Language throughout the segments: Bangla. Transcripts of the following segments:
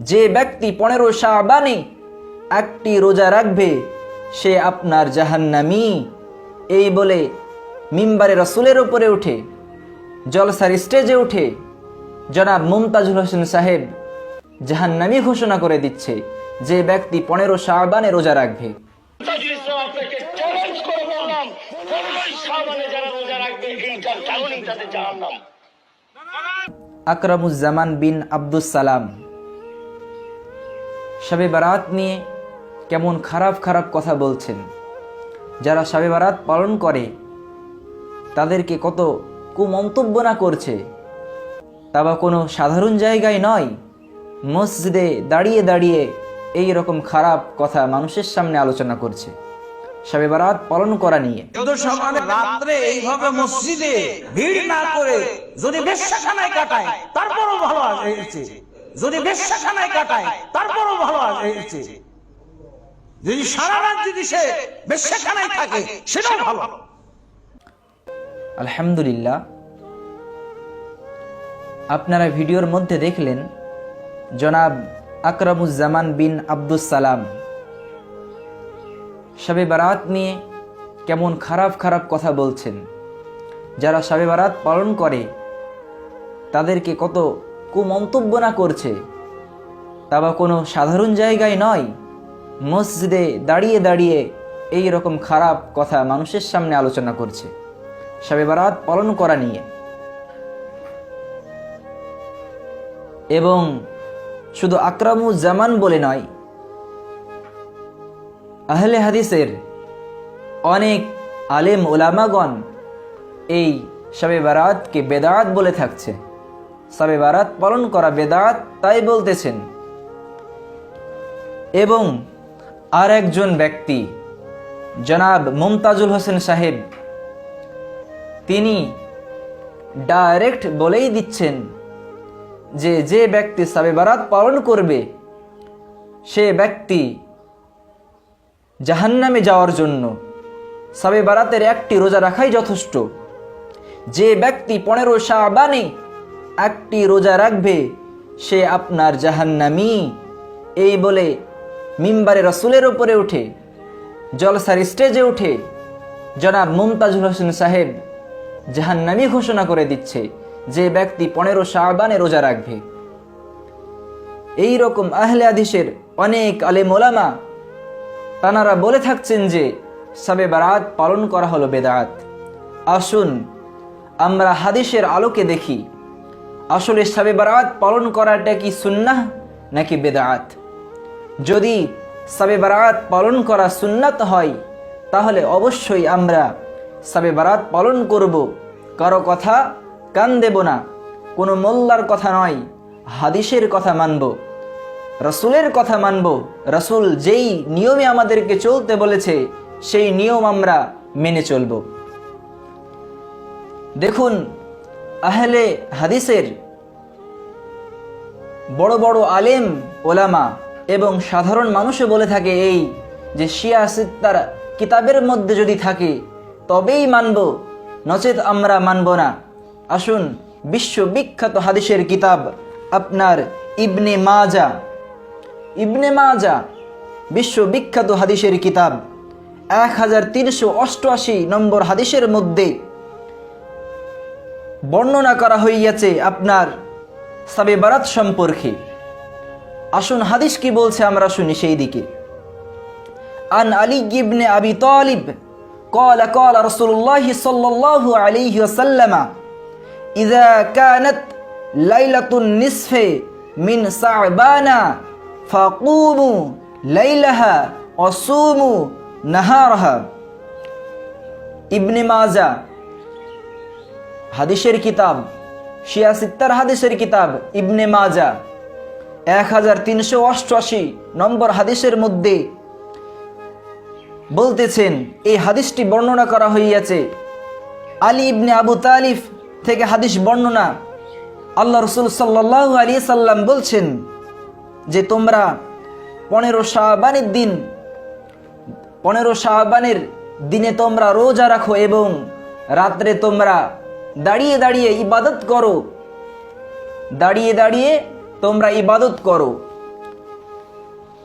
যে ব্যক্তি পনেরো শাহবানে একটি রোজা রাখবে সে আপনার জাহান্নামি। এই বলে মিম্বারে রসুলের ওপরে উঠে জলসার স্টেজে উঠে জনাব মুমতাজুল হোসেন সাহেব জাহান্নামি ঘোষণা করে দিচ্ছে যে ব্যক্তি পনেরো শাহবানে রোজা রাখবে। আকরামুজ্জামান বিন আব্দুস সালাম শবে বারাত নিয়ে কেমন খারাপ খারাপ কথা বলছেন। যারা শবে বারাত পালন করে, তাদেরকে কত কুমন্তব্য না করছে। তা বা কোনো সাধারণ জায়গায় নয়, মসজিদে দাঁড়িয়ে দাঁড়িয়ে এই রকম খারাপ কথা মানুষের সামনে আলোচনা করছে। শবে বারাত পালন করা নিয়ে। রাত্রে এইভাবে মসজিদে ভিড় না করে যদি কাটায়, তারপরও ভালো হয়েছে যদি বেশ্যাখানায় কাটায় তারপরও ভালো হয়েছে যদি সারা রাত যদি সে বেশ্যাখানায় থাকে সেটাও ভালো। আলহামদুলিল্লাহ আপনারা ভিডিওর মধ্যে দেখলেন জনাব আকরামুজ্জামান বিন আব্দুস সালাম। শবে বারাত নিয়ে কেমন খারাপ খারাপ কথা বলছেন। যারা শবে বারাত পালন করে তাদেরকে কত কুমন্তব্য না করছে। তা বা কোনো সাধারণ জায়গায় নয়। মসজিদে দাঁড়িয়ে দাঁড়িয়ে এই রকম খারাপ কথা মানুষের সামনে আলোচনা করছে। শবে বারাত পালন করা নিয়ে। এবং শুধু আকরামু জামান বলে নয়, আহলে হাদিসের অনেক আলেম ওলামাগণ এই শবে বারাতকে বেদাত বলে থাকছে। শবে বারাত পালন করা বেদাত, তাই বলতেছেন। এবং আর একজন ব্যক্তি, জনাব মুমতাজুল হোসেন সাহেব, তিনি ডাইরেক্ট বলেই দিচ্ছেন যে যে ব্যক্তি সাবে বারাত পালন করবে, সে ব্যক্তি জাহান্নামে যাওয়ার জন্য সাবে বারাতের একটি রোজা রাখাই যথেষ্ট। যে ব্যক্তি পনেরো শাহবানে একটি রোজা রাখবে, সে আপনার জাহান্নামি। এই বলে মিম্বারে রসুলের ওপরে উঠে, জলসার স্টেজে উঠে জনাব মুমতাজুল হোসেন সাহেব জাহান্নামি ঘোষণা করে দিচ্ছে যে ব্যক্তি পনেরো শাহবানে রোজা রাখবে। এই রকম আহলে আদিসের অনেক আলেম ওলামা, তানারা বলে থাকছেন যে সাবে বারাত পালন করা হলো বেদাত। আসুন, আমরা হাদিসের আলোকে দেখি। আসলে সাবে বারাত পালন করাটা কি সুন্নাহ নাকি বেদাত? যদি সাবে বারাত পালন করা সুন্নাত হয়, তাহলে অবশ্যই আমরা সাবে বারাত পালন করব। কারও কথা কান দেব না, কোনো মোল্লার কথা নয়, হাদিসের কথা মানব, রসুলের কথা মানব। রসুল যেই নিয়মে আমাদেরকে চলতে বলেছে, সেই নিয়ম আমরা মেনে চলব। দেখুন আহলে হাদিসের বড় বড় আলেম, ওলামা এবং সাধারণ মানুষও বলে থাকে এই যে শিয়া সিত্তার কিতাবের মধ্যে যদি থাকে, তবেই মানব, নচেত আমরা মানব না। আসুন, বিশ্ববিখ্যাত হাদিসের কিতাব আপনার ইবনে মাজা। ইবনে মাজা, বিশ্ববিখ্যাত হাদিসের কিতাব। এক হাজার তিনশো অষ্টআশি নম্বর হাদিসের মধ্যে বর্ণনা করা হইয়াছে আপনার সাবে বারাত সম্পর্কে আসুন হাদিস কি বলছে আমরা শুনি সেই দিকে আন আলী ইবনে আবি তালিব قال قال رسول الله صلى الله عليه وسلم إذا كانت ليلة النصف من صعبان فقوموا ليلها وصوموا نهارها ইবনে মাজা হাদিসের কিতাব, শিয়া সিত্তার হাদিসের কিতাব, ইবনে মাজা, এক হাজার তিনশো অষ্টআশি নম্বর হাদিসের মধ্যে বলতেছেন, এই হাদিসটি বর্ণনা করা হইয়াছে, আলী ইবনে আবু তালিফ থেকে হাদিস বর্ণনা আল্লাহ রসুল সাল্লাহ আলী সাল্লাম বলছেন যে তোমরা পনেরো শাহবানের দিন, পনেরো শাহবানের দিনে তোমরা রোজা রাখো এবং রাত্রে তোমরা দাঁড়িয়ে দাঁড়িয়ে ইবাদত করো। দাঁড়িয়ে দাঁড়িয়ে তোমরা ইবাদত করো।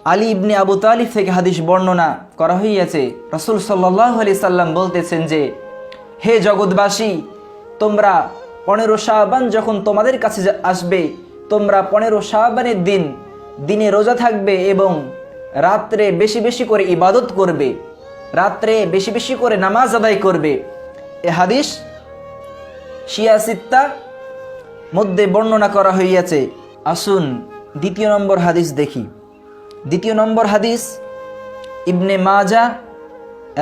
আলী ইবনে আবু তালিফ থেকে হাদিস বর্ণনা করা হইয়াছে। রসুল সাল্লাহ আলি সাল্লাম বলতেছেন যে, হে জগৎবাসী, তোমরা পনেরো শাহবান যখন তোমাদের কাছে আসবে, তোমরা পনেরো শাহবানের দিন দিনে রোজা থাকবে এবং রাত্রে বেশি বেশি করে ইবাদত করবে। রাত্রে বেশি বেশি করে নামাজ আদায় করবে। এ হাদিস শিয়া সিত্তা মধ্যে বর্ণনা করা হইয়াছে আসুন দ্বিতীয় নম্বর হাদিস দেখি দ্বিতীয় নম্বর হাদিস ইবনে মাজা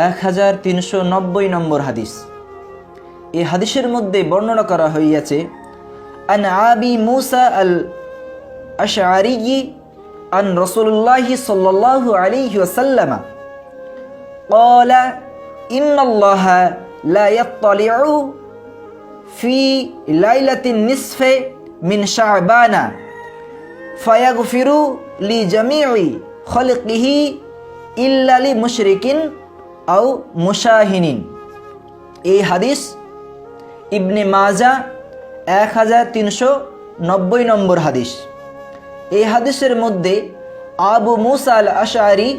এক হাজার তিনশো নব্বই নম্বর হাদিস এই হাদিসের মধ্যে বর্ণনা করা হইয়াছে আন আবি মুসা আল আশআরি আন রসুল্লাহ সাল্লাল্লাহু আলাইহি ওয়াসাল্লাম قال إن الله لا يطلع ফি লাইলাতিন নিসফে মিন শাহবানা ফায়াগফিরু লি জামিউই খলকিহি ইল্লালি মুশরিকিন আও মুশাহিনিন। এই হাদিস ইবনে মাজা এক হাজার তিনশো নব্বই নম্বর হাদিস। এই হাদিসের মধ্যে আবু মুসা আল আশারি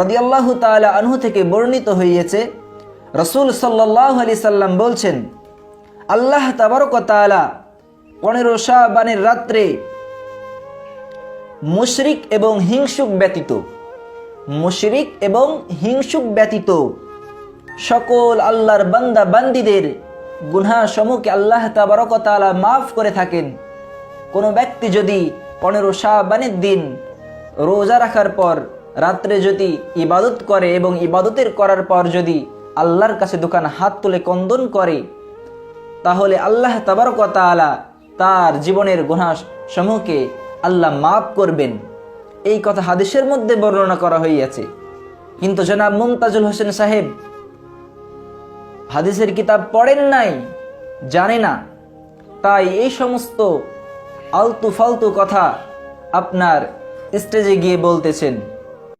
রদিয়াল্লাহ তালা আনহু থেকে বর্ণিত হইয়াছে, রসুল সাল্লাহ আলি সাল্লাম বলছেন আল্লাহ তাবারক তাআলা পনেরো শাহবানের রাত্রে মুশরিক এবং হিংসুক ব্যতীত, মুশরিক এবং হিংসুক ব্যতীত সকল আল্লাহর বান্দা বান্দিদের গুনহা সমূহকে আল্লাহ তাবারক তাআলা মাফ করে থাকেন। কোনো ব্যক্তি যদি পনেরো শাহবানের দিন রোজা রাখার পর, রাত্রে যদি ইবাদত করে এবং ইবাদতের করার পর যদি আল্লাহর কাছে দোকান হাত তুলে কন্দন করে তাহলে আল্লাহ তাবারক তাআলা তার জীবনের গুনাহ সমূহকে আল্লাহ মাফ করবেন। এই কথা হাদিসের মধ্যে বর্ণনা করা হইয়াছে। কিন্তু জনাব মুমতাজুল হোসেন সাহেব হাদিসের কিতাব পড়েন নাই, জানে না। তাই এই সমস্ত আলতু ফালতু কথা আপনার স্টেজে গিয়ে বলতেছেন।